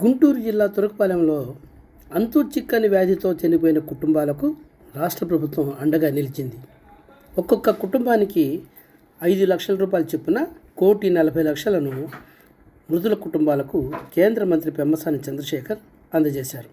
గుంటూరు జిల్లా తురకపాలెంలో అంతు చిక్కని వ్యాధితో చనిపోయిన కుటుంబాలకు రాష్ట్ర ప్రభుత్వం అండగా నిలిచింది. ఒక్కొక్క కుటుంబానికి ఐదు లక్షల రూపాయల చొప్పున కోటి నలభై లక్షలను మృతుల కుటుంబాలకు కేంద్ర మంత్రి పెమ్మసాని చంద్రశేఖర్ అందజేశారు.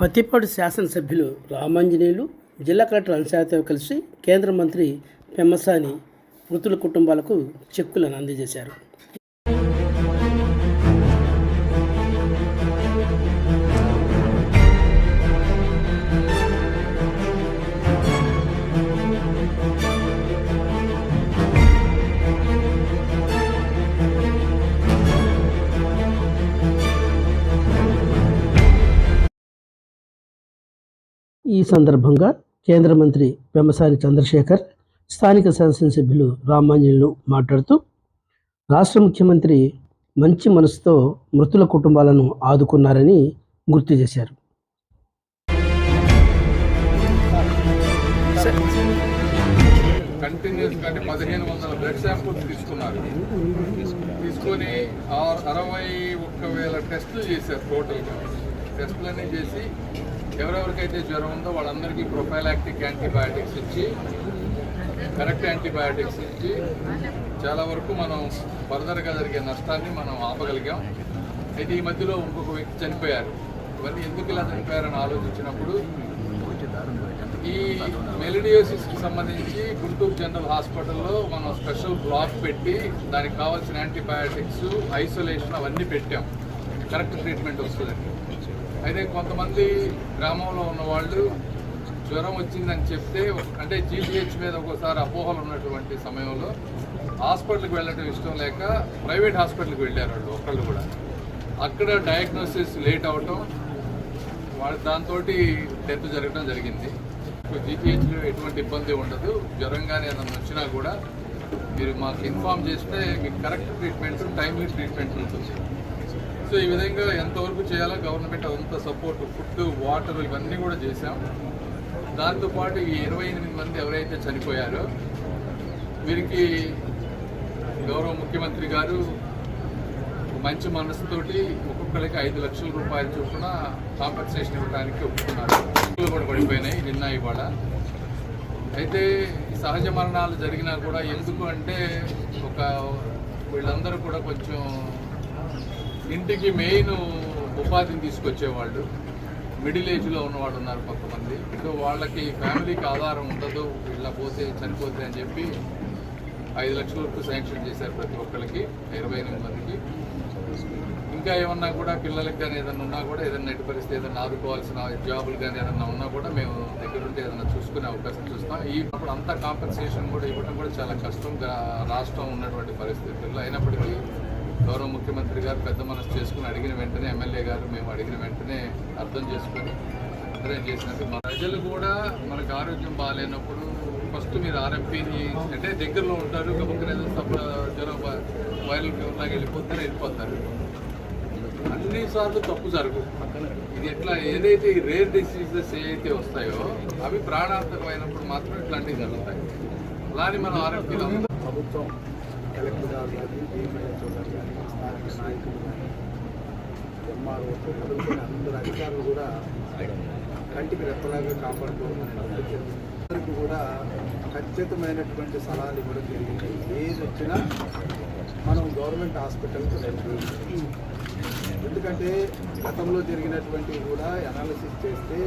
పత్తిపాడు శాసనసభ్యులు రామాంజనేయులు జిల్లా కలెక్టర్ అంశాలతో కలిసి కేంద్ర మంత్రి పెమ్మసాని మృతుల కుటుంబాలకు చెక్కులను అందజేశారు. ఈ సందర్భంగా కేంద్ర మంత్రి పెమ్మసాని చంద్రశేఖర్ స్థానిక శాసనసభ్యులు రామాంజనులు మాట్లాడుతూ రాష్ట్ర ముఖ్యమంత్రి మంచి మనసుతో మృతుల కుటుంబాలను ఆదుకున్నారని గుర్తు చేశారు. కంటిన్యూస్ అంటే పదిహేను వందల బ్లడ్ శాంపుల్స్ తీసుకున్నారు. తీసుకొని అరవై ఒక్క వేల టెస్టులు చేశారు టోటల్గా. టెస్టులన్నీ చేసి ఎవరెవరికైతే జ్వరం ఉందో వాళ్ళందరికీ ప్రొఫైలాక్టిక్ యాంటీబయాటిక్స్ ఇచ్చి కరెక్ట్ యాంటీబయాటిక్స్ ఇచ్చి చాలా వరకు మనం ఫర్దర్గా జరిగే నష్టాన్ని మనం ఆపగలిగాం. అయితే ఈ మధ్యలో ఇంకొక వ్యక్తి చనిపోయారు. ఇవన్నీ ఎందుకు ఇలా చనిపోయారని ఆలోచించినప్పుడు ఈ మెలిడియోసిస్కి సంబంధించి గుంటూరు జనరల్ హాస్పిటల్లో మనం స్పెషల్ బ్లాక్ పెట్టి దానికి కావాల్సిన యాంటీబయాటిక్స్ ఐసోలేషన్ అవన్నీ పెట్టాం. కరెక్ట్ ట్రీట్మెంట్ వస్తుందండి అయితే కొంతమంది గ్రామంలో ఉన్న వాళ్ళు జ్వరం వచ్చిందని చెప్తే అంటే జీపీహెచ్ మీద ఒకసారి అపోహలు ఉన్నటువంటి సమయంలో హాస్పిటల్కి వెళ్ళడం ఇష్టం లేక ప్రైవేట్ హాస్పిటల్కి వెళ్ళారు వాళ్ళు ఒకళ్ళు కూడా. అక్కడ డయాగ్నోసిస్ లేట్ అవటం వాళ్ళ దాంతో డెత్ జరగడం జరిగింది. జీపీహెచ్లో ఎటువంటి ఇబ్బంది ఉండదు. జ్వరం కానీ ఏదైనా వచ్చినా కూడా మీరు మాకు ఇన్ఫామ్ చేస్తే మీకు కరెక్ట్ ట్రీట్మెంట్ టైమ్లీ ట్రీట్మెంట్ ఉంటుంది. సో ఈ విధంగా ఎంతవరకు చేయాలో గవర్నమెంట్ అంత సపోర్ట్ ఫుడ్ వాటర్ ఇవన్నీ కూడా చేశాం. దాంతోపాటు ఈ ఇరవై ఎనిమిది మంది ఎవరైతే చనిపోయారో వీరికి గౌరవ ముఖ్యమంత్రి గారు మంచి మనసుతోటి ఒక్కొక్కరికి ఐదు లక్షల రూపాయలు చొప్పున కాంపెన్సేషన్ ఇవ్వడానికి ఒప్పుకున్నారు. కూడా పడిపోయినాయి నిన్న ఇవాళ. అయితే సహజ మరణాలు జరిగినా కూడా ఎందుకు అంటే ఒక వీళ్ళందరూ కూడా కొంచెం ఇంటికి మెయిన్ ఉపాధిని తీసుకొచ్చేవాళ్ళు. మిడిల్ ఏజ్లో ఉన్నవాళ్ళు ఉన్నారు కొంతమంది. సో వాళ్ళకి ఫ్యామిలీకి ఆధారం ఉండదు. ఇలా పోతే చనిపోతే అని చెప్పి ఐదు లక్షల వరకు శాంక్షన్ చేశారు ప్రతి ఒక్కరికి ఇరవై ఎనిమిది మందికి. ఇంకా ఏమన్నా కూడా పిల్లలకి కానీ ఏదైనా ఉన్నా కూడా ఏదైనా ఎటు పరిస్థితి ఏదైనా ఆదుకోవాల్సిన జాబులు కానీ ఏదైనా ఉన్నా కూడా మేము దగ్గరుంటే ఏదైనా చూసుకునే అవకాశం చూస్తాం. ఈ అప్పుడు అంతా కాంపెన్సేషన్ కూడా ఇవ్వడం కూడా చాలా కష్టం. రాష్ట్రం ఉన్నటువంటి పరిస్థితుల్లో అయినప్పటికీ గౌరవ ముఖ్యమంత్రి గారు పెద్ద మనసు చేసుకుని అడిగిన వెంటనే ఎమ్మెల్యే గారు మేము అడిగిన వెంటనే అర్థం చేసుకొని అర్థం చేసినట్టు ప్రజలు కూడా మనకు ఆరోగ్యం బాగాలేనప్పుడు ఫస్ట్ మీరు ఆర్ఎంపీని అంటే దగ్గరలో ఉంటారు గబుక్కన ఏదో జ్వరం వైరల్ ఫీవర్లాగా వెళ్ళిపోతారు వెళ్ళిపోతారు. అన్నిసార్లు తప్పు జరుగు. ఇది ఎట్లా ఏదైతే ఈ రేర్ డిసీజెస్ ఏవైతే వస్తాయో అవి ప్రాణాంతకమైనప్పుడు మాత్రం ఇట్లాంటివి జరుగుతాయి. అలానే మనం ఆరోగ్యం ప్రభుత్వం కలెక్టర్ గారు కానీ డిఎంఎల్ఏ గారు కానీ స్థానిక నాయకులు కానీ ఎంఆర్ఓ మొదలుకొని అందరు అధికారులు కూడా కంటికి రెప్పలాగా కాపాడుకోవడం అందరికీ కూడా ఖచ్చితమైనటువంటి సలహాలు ఇవ్వడం జరిగింది. ఏది వచ్చినా మనం గవర్నమెంట్ హాస్పిటల్కి వెళ్ళి ఎందుకంటే గతంలో జరిగినటువంటివి కూడా అనాలిసిస్ చేస్తే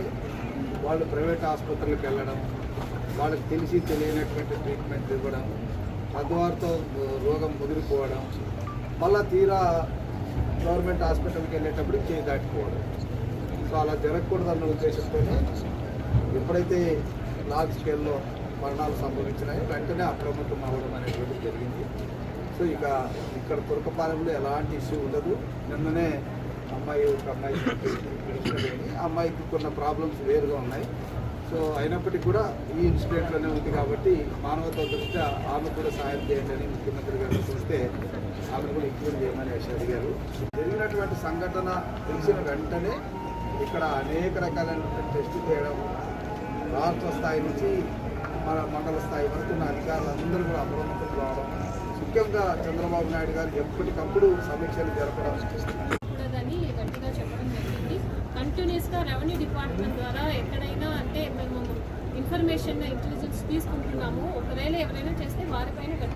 వాళ్ళు ప్రైవేట్ ఆసుపత్రులకు వెళ్ళడం వాళ్ళకి తెలిసి తెలియనటువంటి ట్రీట్మెంట్ ఇవ్వడం తద్వారాతో రోగం ముదిరిపోవడం మళ్ళా తీరా గవర్నమెంట్ హాస్పిటల్కి వెళ్ళేటప్పుడు చేయి దాటిపోవడం సో అలా జరగకూడదన్న ఉద్దేశంతోనే ఎప్పుడైతే లార్జ్ స్కేల్లో మరణాలు సంభవించినాయో వెంటనే అప్రమత్తం అవ్వడం అనేటువంటి జరిగింది సో ఇక ఇక్కడ తురకపాలెంలో ఎలాంటి ఇష్యూ ఉండదు నిన్ననే అమ్మాయి ఒక అమ్మాయి అమ్మాయికి కొన్ని ప్రాబ్లమ్స్ వేరుగా ఉన్నాయి సో అయినప్పటికీ కూడా ఈ ఇన్సిడెంట్లోనే ఉంది కాబట్టి మానవతా దృష్ట్యా ఆమె కూడా సహాయం చేయండి అని ముఖ్యమంత్రి గారు చూస్తే ఆమె కూడా ఇంక్లూడ్ చేయమని యశ్ అడిగారు. జరిగినటువంటి సంఘటన తెలిసిన వెంటనే ఇక్కడ అనేక రకాలైనటువంటి టెస్టులు చేయడం రాష్ట్ర స్థాయి నుంచి మన మండల స్థాయి వరకు ఉన్న అధికారులందరూ కూడా అప్రమత్తం కావడం ముఖ్యంగా చంద్రబాబు నాయుడు గారు ఎప్పటికప్పుడు సమీక్షలు జరపడం గా రెవెన్యూ డిపార్ట్మెంట్ ద్వారా ఎక్కడైనా అంటే మేము ఇన్ఫర్మేషన్ ఇంటెలిజెన్స్ తీసుకుంటున్నాము. ఒకవేళ ఎవరైనా చేస్తే వారిపైన